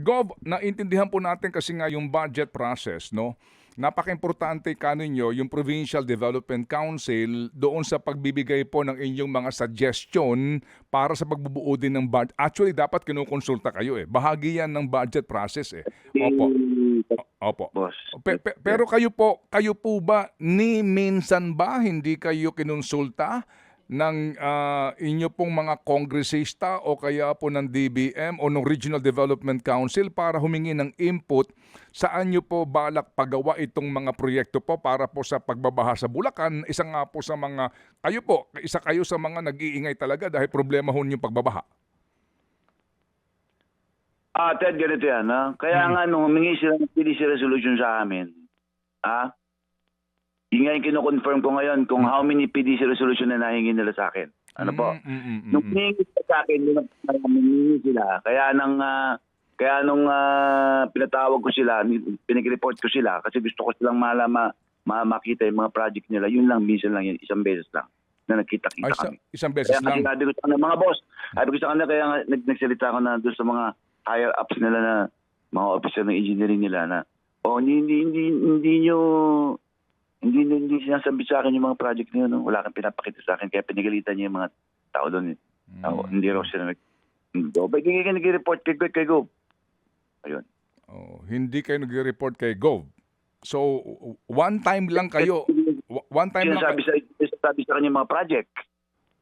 Gov, naintindihan po natin kasi nga yung budget process, no? Napaka-importante ka ninyo yung Provincial Development Council doon sa pagbibigay po ng inyong mga suggestion para sa pagbubuo din ng budget. Actually, dapat kinukonsulta kayo eh. Bahagi yan ng budget process eh. Opo. Opo. Pe- pe- pero kayo po, kayo po ba ni minsan ba hindi kayo kinonsulta ng ah, inyo pong mga kongresista o kaya po ng DBM o ng Regional Development Council para humingi ng input saan nyo po balak pagawa itong mga proyekto po para po sa pagbabaha sa Bulacan. Isa nga po sa mga, kayo po, isa kayo sa mga nag-iingay talaga dahil problema ho yung pagbabaha. Ah, Ted, ganito yan. Ha? Kaya nga nung humingi sila ng PDC resolution sa amin, ha? Yun nga yung kinoconfirm ko ngayon kung how many PDC resolution na nahingi nila sa akin. Ano po? Mm, mm, mm, mm, Nung mm. hiningi sila sa akin, nung humingi sila, kaya nang ah, kaya nung ah, pinatawag ko sila, pinag-report ko sila kasi gusto ko silang malama, ma makita yung mga project nila. Yun lang, minsan lang yun, isang beses lang na nagkita-kita kami. isang beses Kaya lang. nga sabi ko sa kanila, mga boss, sabi ko sa kanila, kaya nag, nagsalita ako na doon sa mga higher ups nila na mga officer ng engineering nila na, oh, hindi, hindi, hindi, hindi nyo, hindi, hindi, sinasabi sa akin yung mga project niyo, no? wala kang pinapakita sa akin, kaya pinagalitan niyo yung mga tao doon. Eh. Mm. Hindi raw sila nag, do, ba't hindi ka nag-report kay, kay Go? Ayun. Oh, hindi kayo nagre-report kay Gov. So, one time lang kayo. One time lang kayo. sa, sinasabi sa kanya yung mga project.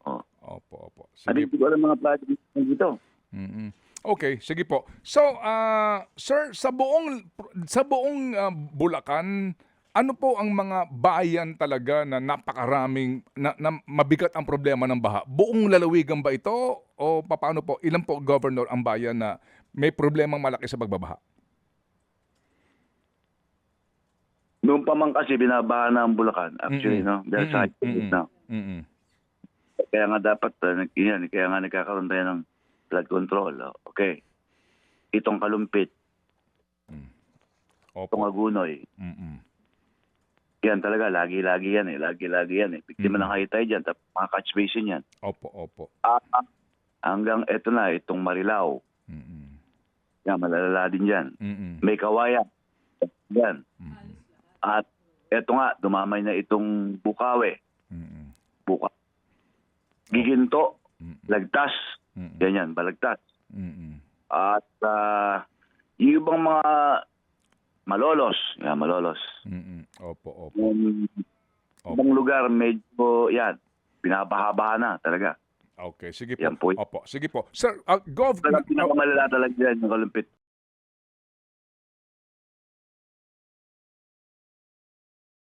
Oh. Opo, opo. Sabi Sige. ko alam mga project dito. Mm-mm. Okay, sige po. So, ah, sir, sa buong sa buong ah, Bulacan, ano po ang mga bayan talaga na napakaraming na, na mabigat ang problema ng baha? Buong lalawigan ba ito o paano po? Ilan po governor ang bayan na may problemang malaki sa pagbabaha? Noong pa man kasi binabaha na ang Bulacan, actually, Mm-mm. no? Dahil sa Mm-mm. na. Mm-mm. Kaya nga dapat, uh, yan, kaya nga nagkakaroon tayo ng flood control. oh. Okay. Itong kalumpit, itong Opo. agunoy, Mm-mm. Yan talaga, lagi-lagi yan eh. Lagi-lagi yan eh. Biktima Mm. ng high tide yan, tapos mga catch basin yan. Opo, opo. Ah, hanggang eto na, itong Marilao. Mm-mm. Yan, malalala din yan. Mm-mm. May kawayan. Yan. Mm-mm. At eto nga, dumamay na itong Bukawe. Mm-mm. Buka. Giginto, Mm-mm. Lagtas. Mm-mm. Yan yan, Balagtas. Mm-mm. At ah, yung ibang mga malolos, yan, malolos. Mm-mm. Opo, opo. Yung Opo. ibang lugar, medyo, yan, binabaha-baha na talaga. Okay, sige po. Yan po. Opo, sige po. Sir, uh, Gov, Talagang pinakamalala talaga yan, yung kalumpit.